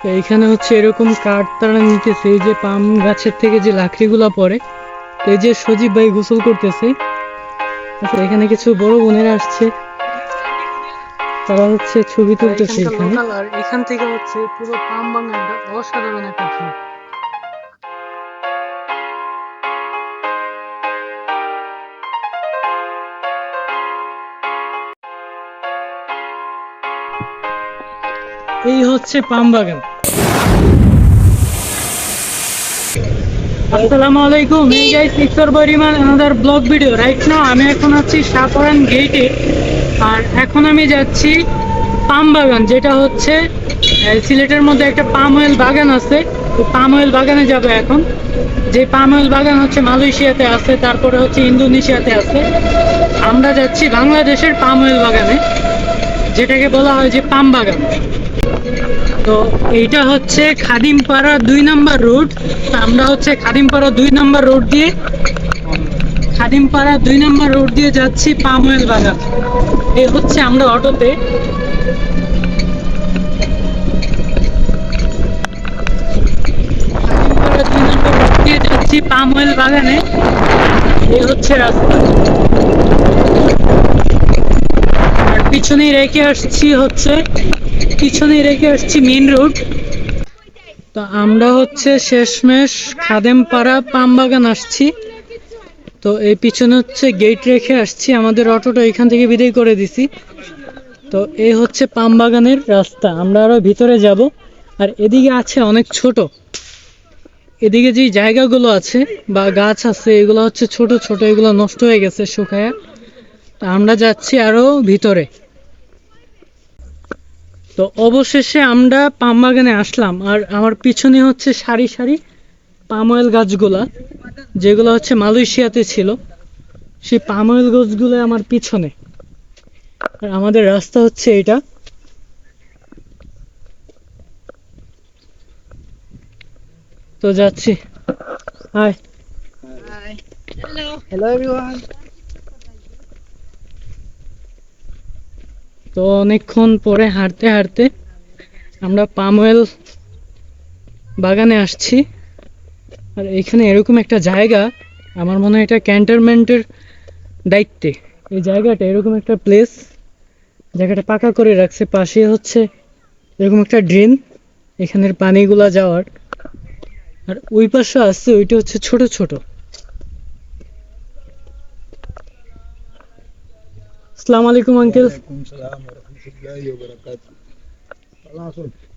এইখানে হচ্ছে এরকম কাঠ তারা নিতেছে এই যে পাম গাছের থেকে যে লাকড়িগুলা পড়ে তো এই যে সজীব ভাই গোসল করতেছে। আচ্ছা, এখানে কিছু বড় বোনেরা আসছে। তারা হচ্ছে ছবি তুলতেছে এখানে। আর এখান থেকে হচ্ছে পুরো পাম বাগানটা অসাধারণ একটা ভিউ এই হচ্ছে পাম বাগান। আসসালামু আলাইকুম। এই গাইস ইকসর বরিমান another blog video right now আমি এখন আছি শাহপরান গেটে আর এখন আমি যাচ্ছি পাম বাগান, যেটা হচ্ছে সিলেটের মধ্যে একটা পাম অয়েল বাগান আছে। তো পাম অয়েল বাগানে যাব এখন। যে পাম অয়েল বাগান হচ্ছে মালয়েশিয়াতে আছে, তারপরে হচ্ছে ইন্দোনেশিয়াতে আছে। আমরা যাচ্ছি বাংলাদেশের পাম অয়েল বাগানে, যেটাকে বলা হয় যে পাম বাগান। তো এইটা হচ্ছে খাদিমপাড়া দুই নাম্বার রোড। আমরা হচ্ছে খাদিমপাড়া দুই নাম্বার রোড দিয়ে খাদিমপাড়া দুই নাম্বার রোড দিয়ে যাচ্ছি পাম অয়েল বাগান এই হচ্ছে আমরা অটোতে। খাদিমপাড়া দুই নাম্বার রোড দিয়ে যাচ্ছি পাম অয়েল বাগানে। এই হচ্ছে রাস্তা। আর পিছনেই রেখে আসছি হচ্ছে পিছনে রেখে আসছি মেন রোড তো আমরা হচ্ছে শেষমেশ খাদেমপাড়া পাম বাগান আসছি। তো এই পিছনে হচ্ছে গেট রেখে আসছি। আমাদের অটোটা এখান থেকে বিদায় করে দিছি। তো এই হচ্ছে পাম বাগানের রাস্তা। আমরা আরও ভিতরে যাব। আর এদিকে আছে অনেক ছোট। এদিকে যে জায়গাগুলো আছে বা গাছ আছে, এগুলো হচ্ছে ছোট ছোট, এগুলো নষ্ট হয়ে গেছে শুকায়া। তো আমরা যাচ্ছি আরও ভিতরে। তো অবশেষে আমরা পাম বাগানে আসলাম আর আমার পিছনে হচ্ছে সারি সারি পাম অয়েল গাছগুলা যেগুলো হচ্ছে মালয়েশিয়াতে ছিল। সেই পাম অয়েল গাছগুলো আমার পিছনে। আর আমাদের রাস্তা হচ্ছে এটা। তো যাচ্ছি। Hi Hello everyone. তো অনেকক্ষণ পরে হাঁটতে হাঁটতে আমরা পাম অয়েল বাগানে আসছি। আর এখানে এরকম একটা জায়গা, আমার মনে হয় এটা ক্যান্টনমেন্টের দায়িত্বে। এই জায়গাটা এরকম একটা প্লেস জায়গাটা পাকা করে রাখছে, পাশে হচ্ছে এরকম একটা ড্রেন এখানের পানিগুলা যাওয়ার। আর ওই পাশে আছে, ওইটা হচ্ছে ছোট ছোট। আলাইকুম আঙ্কেল?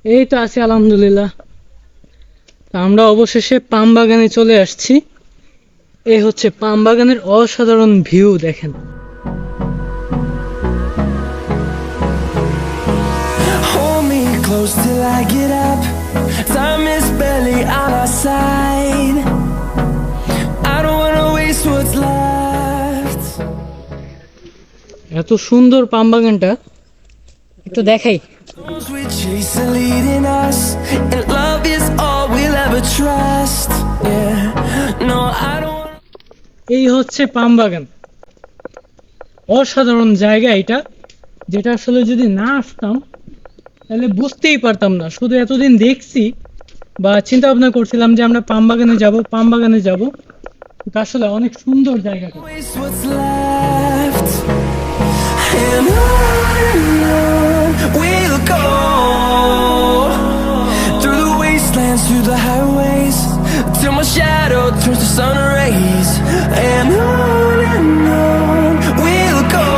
এই তো আছি, আলহামদুলিল্লাহ আমরা অবশেষে পাম বাগানে চলে আসছি এই হচ্ছে পাম বাগানের অসাধারণ ভিউ দেখেন till I get up. Time is barely on our side. এত সুন্দর পাম বাগানটা একটু দেখাই. এই হচ্ছে পাম বাগান। অসাধারণ জায়গা এটা যেটা আসলে যদি না আসতাম তাহলে বুঝতেই পারতাম না। শুধু এতদিন দেখছি বা চিন্তা ভাবনা করছিলাম যে আমরা পাম বাগানে যাব পাম বাগানে যাব। আসলে অনেক সুন্দর জায়গাটা. And on and on we'll go through the wastelands, through the highways, till my shadow turns to sun rays. And on and on we'll go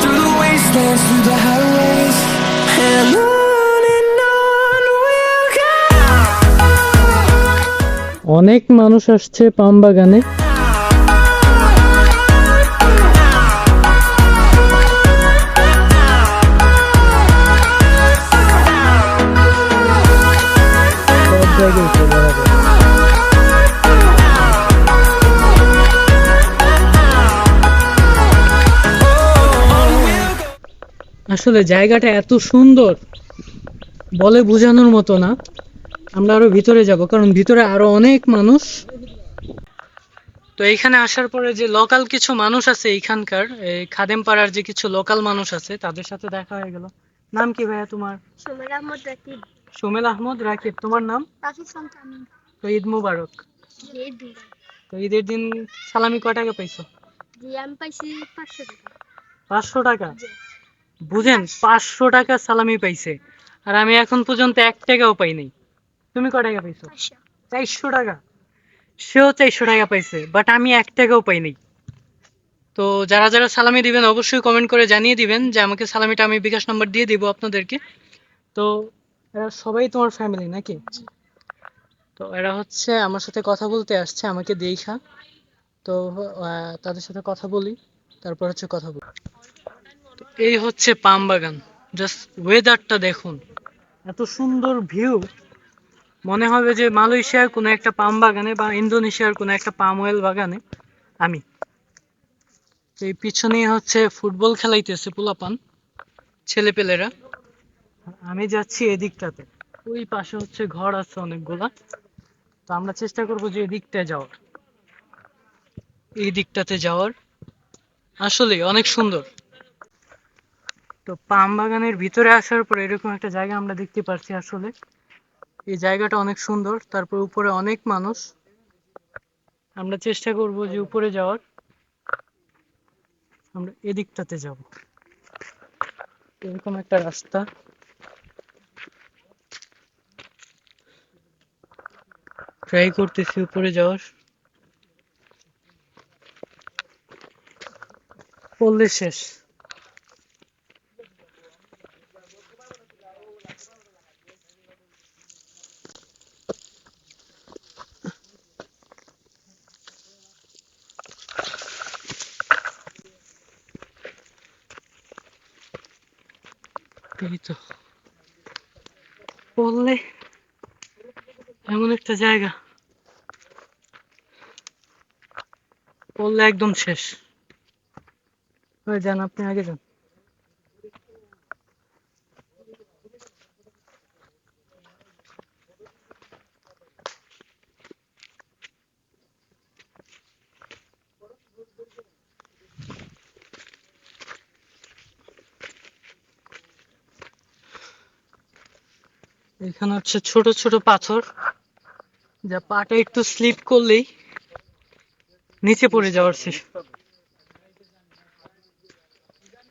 through the wastelands, through the highways, and on and on we'll go. অনেক মানুষ আসছে পাম বাগানে আসলে জায়গাটা এত সুন্দর বলে বোঝানোর মতো না। আমরা আরও ভিতরে যাব কারণ ভিতরে আরও অনেক মানুষ। তো এইখানে আসার পরে যে লোকাল কিছু মানুষ আছে এইখানকার এই খাদেম পাড়ার যে কিছু লোকাল মানুষ আছে তাদের সাথে দেখা হয়ে গেল। নাম কি ভাইয়া তোমার? সোমের আহমদ রাকিব। সোমেল আহমদ রাকিব তোমার নাম? তো ঈদ মুবারক। তো ঈদের দিন সালামি কয় টাকা পাইছো? আমি পাইছি পাঁচশো টাকা। পাঁচশো টাকা? বুঝেন পাঁচশো টাকা সালামি পাইছে আর আমি এখন পর্যন্ত এক টাকাও পাই নাই। তুমি কয় টাকা পাইছো? চারশো টাকা। সেও চারশো টাকা পাইছে বাট আমি এক টাকাও পাই নাই। তো যারা যারা সালামি দিবেন অবশ্যই কমেন্ট করে জানিয়ে দিবেন যে আমাকে সালামিটা আমি বিকাশ নাম্বার দিয়ে দিব আপনাদেরকে। তো এরা সবাই তোমার ফ্যামিলি নাকি? তো এরা হচ্ছে আমার সাথে কথা বলতে আসছে আমাকে দেখা। তো তাদের সাথে কথা বলি তারপর হচ্ছে কথা বলি। এই হচ্ছে পাম বাগান। জাস্ট ওয়েদারটা দেখুন। এত সুন্দর ভিউ মনে হবে যে মালয়েশিয়ার কোনো একটা পাম বাগানে বা ইন্দোনেশিয়ার কোনো একটা পাম ওয়েল বাগানে আমি। এই পিছনেই হচ্ছে ফুটবল খেলাইতেছে পোলাপান, ছেলেপেলেরা। আমি যাচ্ছি এদিকটাতে। ওই পাশে হচ্ছে ঘর আছে অনেকগুলা। তো আমরা চেষ্টা করব যে এদিকটা যাওয়ার। এই দিকটাতে যাওয়ার। আসলে অনেক সুন্দর। তো পাম বাগানের ভিতরে আসার পর এরকম একটা জায়গা আমরা দেখতে পারছি আসলে। এই জায়গাটা অনেক সুন্দর, তারপর উপরে অনেক মানুষ। আমরা চেষ্টা করব যে উপরে যাওয়ার। আমরা এদিকটাতে যাব। এরকম একটা রাস্তা। ট্রাই করতেছি উপরে যাওয়ার। পড়লে শেষ এই তো পড়লে এমন একটা জায়গা। পড়লে একদম শেষ। হয়ে যান, আপনি আগে যান। এখানে হচ্ছে ছোট ছোট পাথর। যা পাটা একটু স্লিপ করলেই নিচে পড়ে যাওয়ার শেষ।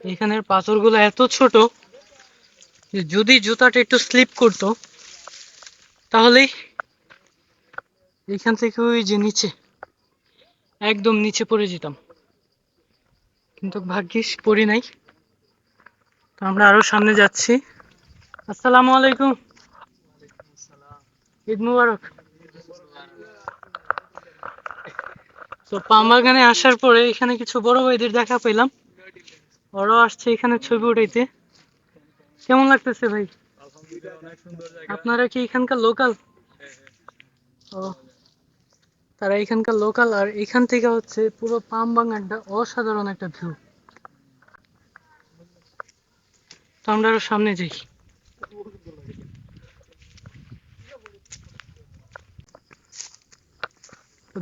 এখানের পাথরগুলো এত ছোট যে যদি জুতাটা একটু স্লিপ করতো, তাহলেই এখান থেকে ওই যে নিচে, একদম নিচে পড়ে যেতাম। কিন্তু ভাগ্যিস পড়ি নাই। তো আমরা আরও সামনে যাচ্ছি। আসসালামু আলাইকুম। ঈদ মুবারক। তো পাম বাগানে আসার পরে এখানে কিছু বড় ভাইদের দেখা পেলাম। ওরাও আসছে এখানে ছবি উঠাইতে। কেমন লাগতেছে ভাই? আপনারা কি এখানকার লোকাল ও, তারা এখানকার লোকাল আর এখান থেকে হচ্ছে পুরো পাম বাগানটা অসাধারণ একটা ভিউ তো আমরা আরও সামনে যাই।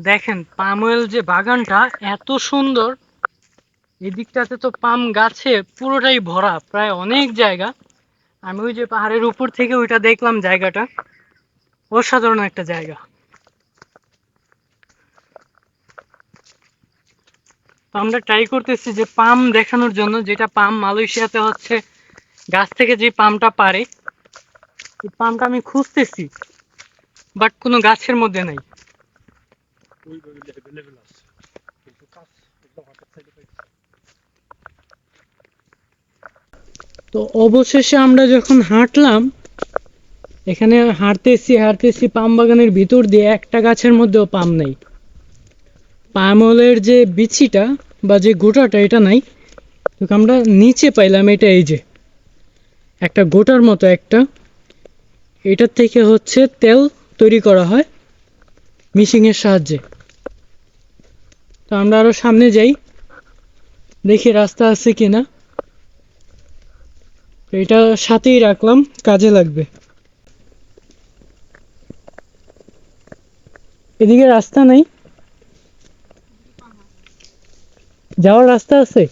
দেখেন, পাম অয়েল যে বাগানটা এত সুন্দর, এদিকটাতে তো পাম গাছে পুরোটাই ভরা, প্রায় অনেক জায়গা। আমি ওই যে পাহাড়ের উপর থেকে ওইটা দেখলাম জায়গাটা। অসাধারণ একটা জায়গা। তো আমরা ট্রাই করতেছি যে পাম দেখানোর জন্য, যেটা পাম মালয়েশিয়াতে হচ্ছে, গাছ থেকে যে পামটা পারে পামটা আমি খুঁজতেছি বাট কোনো গাছের মধ্যে নাই। তো অবশেষে আমরা যখন হাঁটলাম, এখানে হাঁটতেছি হাঁটতেছি পাম বাগানের ভিতর দিয়ে একটা গাছের মধ্যেও পাম নেই। পামলের যে বিচিটা বা যে গোটাটা, এটা নাই। তো আমরা নিচে পাইলাম, এটা এই যে। একটা গোটার মতো একটা। এটার থেকে হচ্ছে তেল তৈরি করা হয় মিশিংয়ের সাহায্যে। তো আমরা আরও সামনে যাই। দেখি রাস্তা আছে কিনা। এটা সাথেই রাখলাম, কাজে লাগবে। এদিকে রাস্তা নেই। যাওয়ার রাস্তা আছে?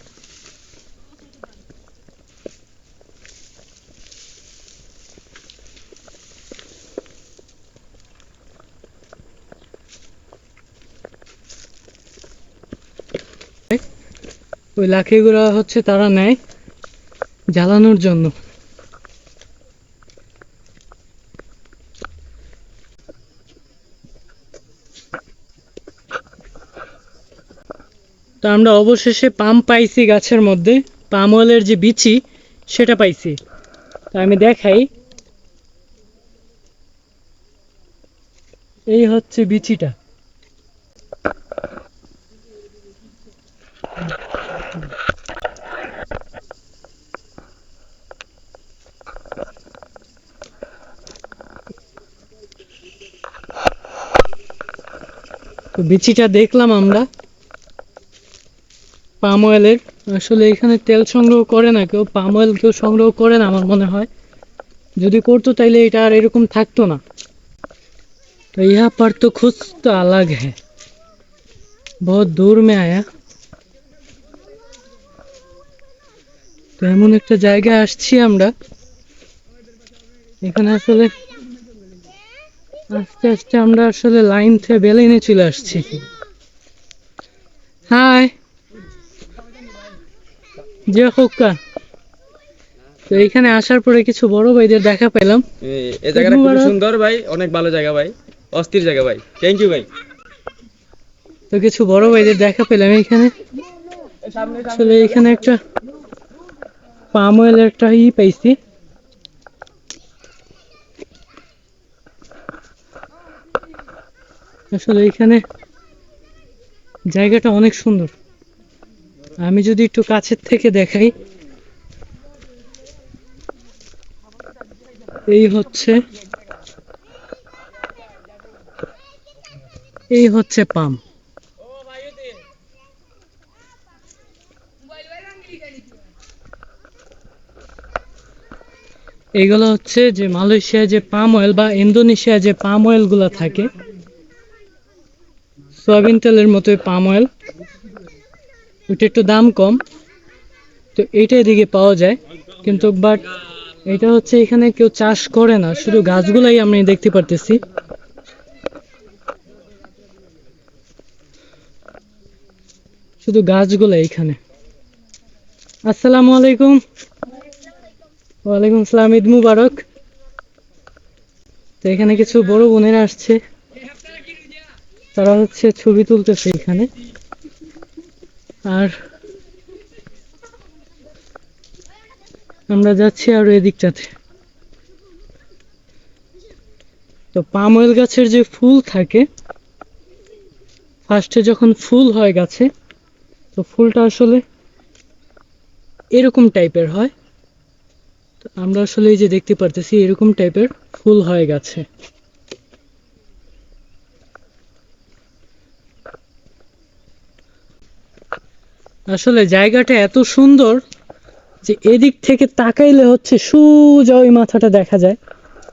ওই লাকড়িগুলো হচ্ছে তারা নেয় জ্বালানোর জন্য। তো আমরা অবশেষে পাম পাইছি গাছের মধ্যে, পাম অয়েলের যে বিচি, সেটা পাইছি। তো আমি দেখাই। এই হচ্ছে বিচিটা। বিচিটা দেখলাম আমরা পাম অয়েলের আসলে এখানে তেল সংগ্রহ করে না কেউ পাম অয়েল কেউ সংগ্রহ করে না আমার মনে হয় যদি করতো তাইলে এটা আর এরকম থাকতো না तो यहाँ पर तो कुछ तो अलग है बहुत दूर में आया তো এমন একটা জায়গায় আসছি আমরা এখানে আসলে আস্তে আস্তে আমরা আসলে লাইন থেকে বেলাইনে চলে আসছি। হাই। যে হোক্কা তো এখানে আসার পরে কিছু বড় ভাইদের দেখা পেলাম। এই জায়গাটা খুব সুন্দর ভাই অনেক ভালো জায়গা ভাই অস্থির জায়গা ভাই। থ্যাংক ইউ ভাই। তো কিছু বড় ভাইদের দেখা পেলাম এখানে। আসলে এখানে একটা পাম অয়েলের একটা ই পাইছি। আসলে এখানে জায়গাটা অনেক সুন্দর। আমি যদি একটু কাছের থেকে দেখাই, এই হচ্ছে এই হচ্ছে পাম। এগুলো হচ্ছে যে মালয়েশিয়া যে পাম অয়েল বা ইন্দোনেশিয়া যে পাম অয়েলগুলো থাকে সয়াবিন তেলের মতোই পাম অয়েল, ওইটা একটু দাম কম। তো এইটা এদিকে পাওয়া যায়। কিন্তু বাট এটা হচ্ছে এখানে কেউ চাষ করে না, শুধু গাছগুলাই আমি দেখতে পারতেছি। শুধু গাছগুলো এইখানে আসসালামু আলাইকুম। ওয়ালাইকুম আসসালাম, ঈদ মুবারক। তো এখানে কিছু বড় বোনেরা আসছে। তারা হচ্ছে ছবি তুলতেছে এখানে। আর আমরা যাচ্ছি আরও এদিকটাতে। তো পাম অয়েল গাছের যে ফুল থাকে ফার্স্টে যখন ফুল হয় গাছে, তো ফুলটা আসলে এরকম টাইপের হয়। তো আমরা আসলে এই যে দেখতে পারতেছি এরকম টাইপের ফুল হয় গাছে। আসলে জায়গাটা এত সুন্দর যে এদিক থেকে তাকাইলে হচ্ছে সোজা ওই মাথাটা দেখা যায়।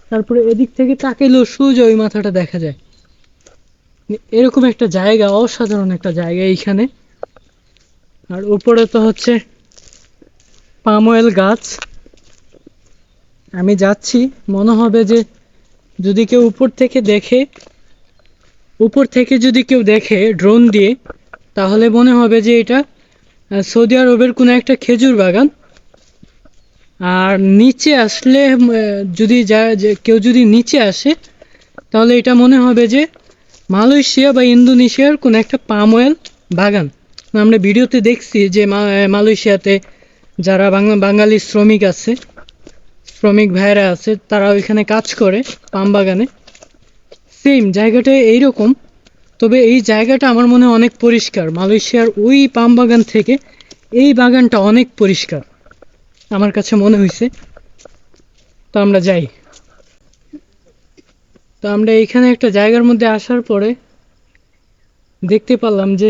তারপরে এদিক থেকে তাকাইলেও সোজা ওই মাথাটা দেখা যায়। এরকম একটা জায়গা, অসাধারণ একটা জায়গা এইখানে। আর উপরে তো হচ্ছে পাম অয়েল গাছ। আমি যাচ্ছি, মনে হবে যে যদি কেউ উপর থেকে দেখে, উপর থেকে যদি কেউ দেখে ড্রোন দিয়ে, তাহলে মনে হবে যে এটা সৌদি আরবের কোনো একটা খেজুর বাগান। আর নিচে আসলে যদি যা কেউ যদি নিচে আসে, তাহলে এটা মনে হবে যে মালয়েশিয়া বা ইন্দোনেশিয়ার কোনো একটা পাম অয়েল বাগান। আমরা ভিডিওতে দেখছি যে মালয়েশিয়াতে যারা বাংলা, বাঙালি শ্রমিক আছে, শ্রমিক ভাইরা আছে, তারা ওইখানে কাজ করে পাম বাগানে। সেম জায়গাটা এইরকম। তবে এই জায়গাটা আমার মনে অনেক পরিষ্কার। মালয়েশিয়ার ওই পাম বাগান থেকে এই বাগানটা অনেক পরিষ্কার, আমার কাছে মনে হয়েছে তো আমরা যাই। তো আমরা এইখানে একটা জায়গার মধ্যে আসার পরে দেখতে পারলাম যে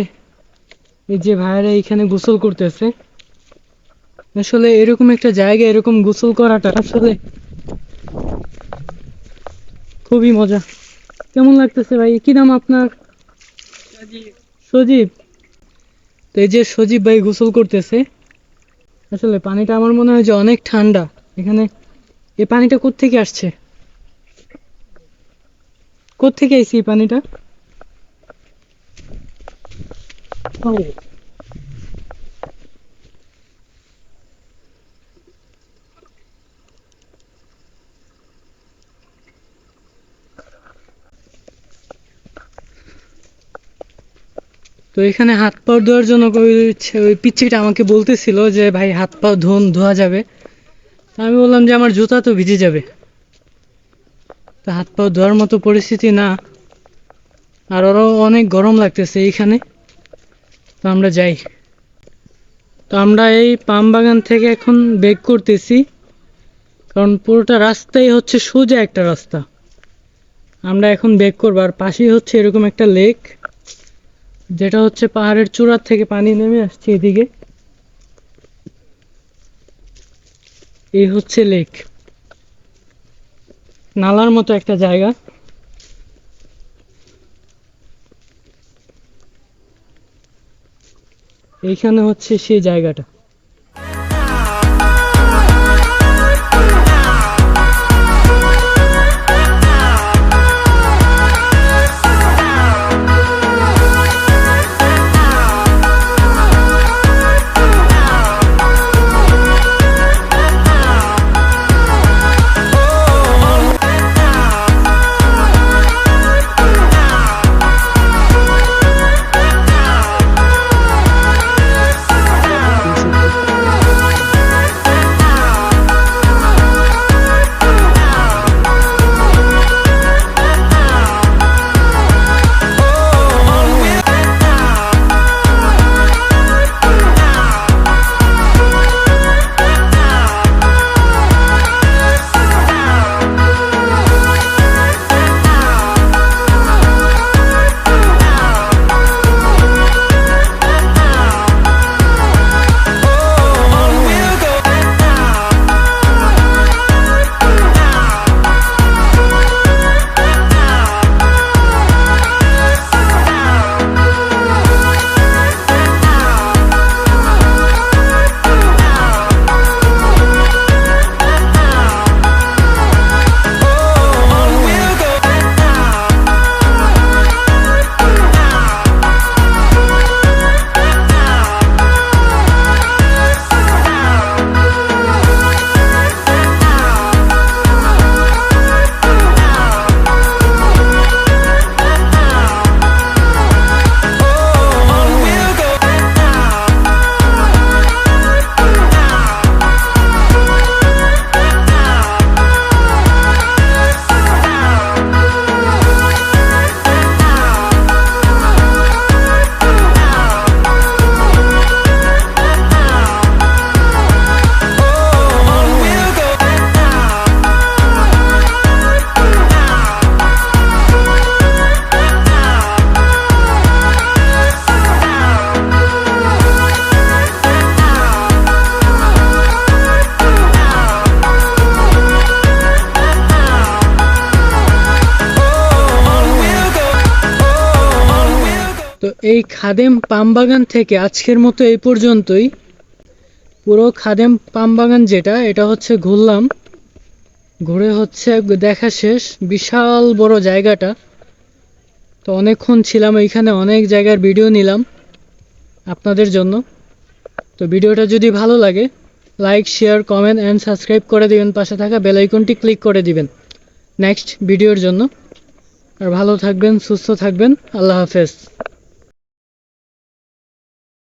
এই যে ভাইয়েরা এইখানে গোসল করতেছে। আসলে এরকম একটা জায়গা এরকম গোসল করাটা আসলে খুবই মজা। কেমন লাগতেছে ভাই? কি নাম আপনার? সজীব। তো এই যে সজীব ভাই গোসল করতেছে, আসলে পানিটা আমার মনে হয় যে অনেক ঠান্ডা। এখানে, এই পানিটা কোত্থেকে আসছে? থেকে আইছে এই পানিটা? এখানে হাত পা ধোয়ার জন্য ওই পিচ্ছিটা আমাকে বলতেছিল যে, ভাই, হাত পা ধোন, ধোয়া যাবে। তা আমি বললাম যে, আমার জুতা তো ভিজে যাবে। তা হাত পা ধোয়ার মতো পরিস্থিতি না। আর ওরও অনেক গরম লাগতেছে এইখানে। তো আমরা যাই। তো আমরা এই পাম বাগান থেকে এখন বেক করতেছি। কারণ পুরোটা রাস্তাই হচ্ছে সোজা একটা রাস্তা। আমরা এখন বেক করব। আর পাশেই হচ্ছে এরকম একটা লেক। যেটা হচ্ছে পাহাড়ের চূড়ার থেকে পানি নেমে আসছে এদিকে। এই হচ্ছে লেক। নালার মতো একটা জায়গা। এইখানে হচ্ছে সেই জায়গাটা। এই খাদেম পাম বাগান থেকে আজকের মতো এই পর্যন্তই। পুরো খাদেম পাম বাগান যেটা, এটা হচ্ছে ঘুরলাম। ঘুরে হচ্ছে দেখা শেষ, বিশাল বড় জায়গাটা। তো অনেকক্ষণ ছিলাম এইখানে, অনেক জায়গার ভিডিও নিলাম আপনাদের জন্য। তো ভিডিওটা যদি ভালো লাগে, like, share, comment and subscribe করে দিবেন। পাশে থাকা বেল আইকনটি ক্লিক করে দিবেন নেক্সট ভিডিওর জন্য। আর ভালো থাকবেন, সুস্থ থাকবেন। আল্লাহ হাফেজ।